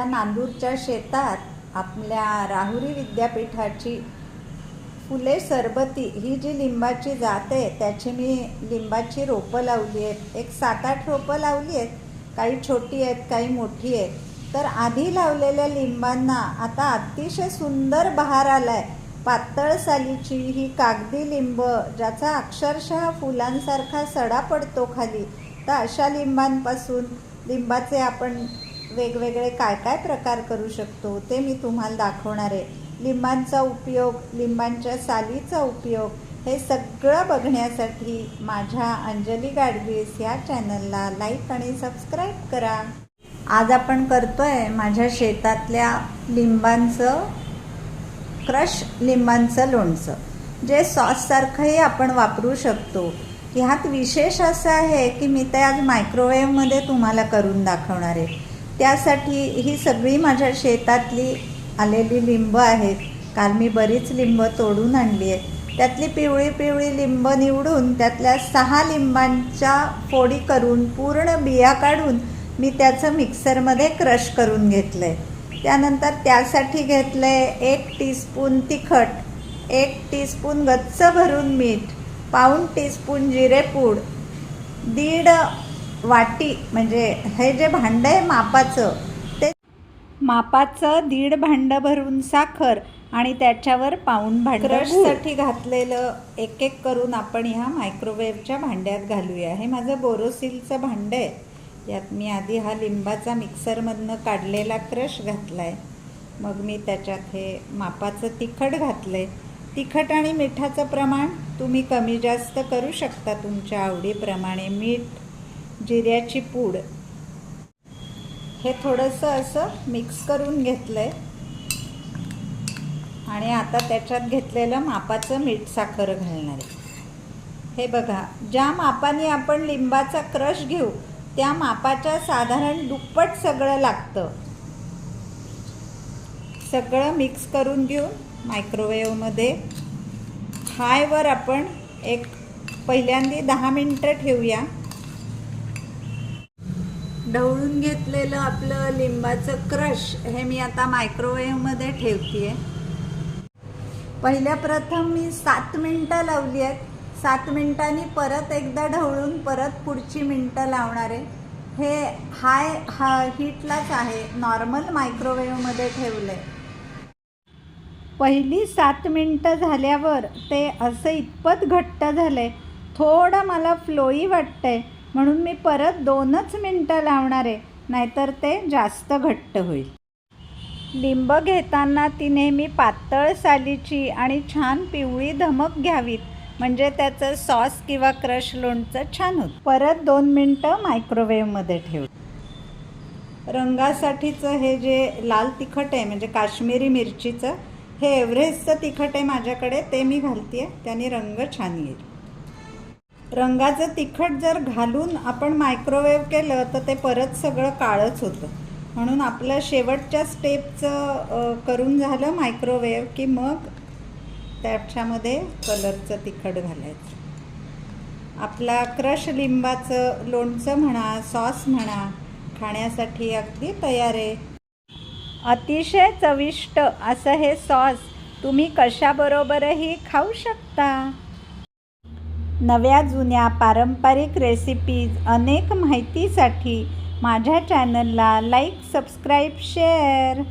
माझ्या नांदूरच्या शेतात आपल्या राहुरी विद्यापीठाची फुले सरबती ही जी लिंबाची जात आहे त्याची मी लिंबाची रोपं लावली आहेत. एक सात आठ रोपं लावली आहेत. काही छोटी आहेत काही मोठी आहेत. तर आधी लावलेल्या लिंबांना आता अतिशय सुंदर बहार आला आहे पातळ सालीची ही कागदी लिंब ज्याचा अक्षरशः फुलांसारखा सडा पडतो खाली. तर अशा लिंबांपासून लिंबाचे आपण वेगवेगळे काय काय प्रकार करू शकतो ते मी तुम्हाला दाखवणार आहे. लिंबांचा उपयोग लिंबांच्या सालीचा उपयोग हे सगळं बघण्यासाठी माझ्या अंजली गाडगीस या चॅनलला लाईक आणि सबस्क्राईब करा. आज आपण करतोय माझ्या शेतातल्या लिंबांचं क्रश लिंबांचं लोणचं. जे सॉससारखंही आपण वापरू शकतो. ह्यात विशेष असं आहे की मी ते आज मायक्रोवेव्हमध्ये तुम्हाला करून दाखवणार आहे. त्यासाठी ही सगळी माझ्या शेतातली आलेली लिंब आहेत. काल मी बरीच लिंब तोडून आणली आहे त्यातली पिवळी पिवळी लिंब निवडून त्यातल्या सहा लिंबांच्या फोडी करून पूर्ण बिया काढून मी त्याचं मिक्सरमध्ये क्रश करून घेतलं आहे त्यानंतर त्यासाठी घेतलं आहे एक टीस्पून तिखट एक टीस्पून गच्च भरून मीठ पाऊण टीस्पून जिरेपूड दीड वाटी म्हणजे हे जे भांडं आहे मापाचं ते मापाचं दीड भांडं भरून साखर आणि त्याच्यावर पाऊण भांडं क्रशसाठी घातलेलं एक एक करून आपण ह्या मायक्रोवेव्हच्या भांड्यात घालूया. हे माझं बोरोसिलचं भांडं आहे. यात मी आधी हा लिंबाचा मिक्सरमधनं काढलेला क्रश घातला आहे मग मी त्याच्यात हे मापाचं तिखट घातलं आहे तिखट आणि मिठाचं प्रमाण तुम्ही कमी जास्त करू शकता. तुमच्या आवडीप्रमाणे मीठ जिऱ्याची पूड. हे थोडंसं असं मिक्स करून घेतलं आहे आणि आता त्याच्यात घेतलेलं मापाचं मीठ साखर घालणार आहे. हे बघा ज्या मापाने आपण लिंबाचा क्रश घेऊ त्या मापाच्या साधारण दुप्पट सगळं लागतं. सगळं मिक्स करून घेऊन मायक्रोवेव्हमध्ये हायवर आपण एक पहिल्यांदी दहा मिनटं ठेवूया. ढवळून घेतलेलं आपलं लिंबाचं क्रश हे मी आता मायक्रोवेव्हमध्ये ठेवते पहिल्या प्रथम मी सात मिनटं लावली आहेत. सात मिनटांनी परत एकदा ढवळून परत पुढची मिनटं लावणार आहे. हे हाय हा हीटलाच आहे. नॉर्मल मायक्रोवेव्हमध्ये ठेवलं आहे पहिली सात मिनटं झाल्यावर ते असं इतपत घट्ट झालं आहे थोडं मला फ्लोई वाटतं आहे म्हणून मी परत दोनच मिनटं लावणार आहे नाहीतर ते जास्त घट्ट होईल. लिंब घेताना ती नेहमी पातळ सालीची आणि छान पिवळी धमक घ्यावीत म्हणजे त्याचं सॉस किंवा क्रश लोणचं छान होतं. परत दोन मिनटं मायक्रोवेव्हमध्ये ठेव. रंगासाठीचं हे जे लाल तिखट आहे म्हणजे काश्मीरी मिरचीचं हे एव्हरेस्टचं तिखट आहे माझ्याकडे ते मी घालते त्याने रंग छान येईल. रंगाचं तिखट जर घालून आपण मायक्रोवेव्ह केलं तर ते परत सगळं काळंच होतं. म्हणून आपलं शेवटच्या स्टेपचं करून झालं मायक्रोवेव्ह की मग त्याच्यामध्ये कलरचं तिखट घालायचं. आपला क्रश लिंबाचं लोणचं म्हणा सॉस म्हणा खाण्यासाठी अगदी तयार आहे. अतिशय चविष्ट असं हे सॉस तुम्ही कशाबरोबरही खाऊ शकता. नव्या जुन्या पारंपरिक रेसिपीज अनेक माहितीसाठी माझ्या चॅनलला लाईक सबस्क्राईब शेअर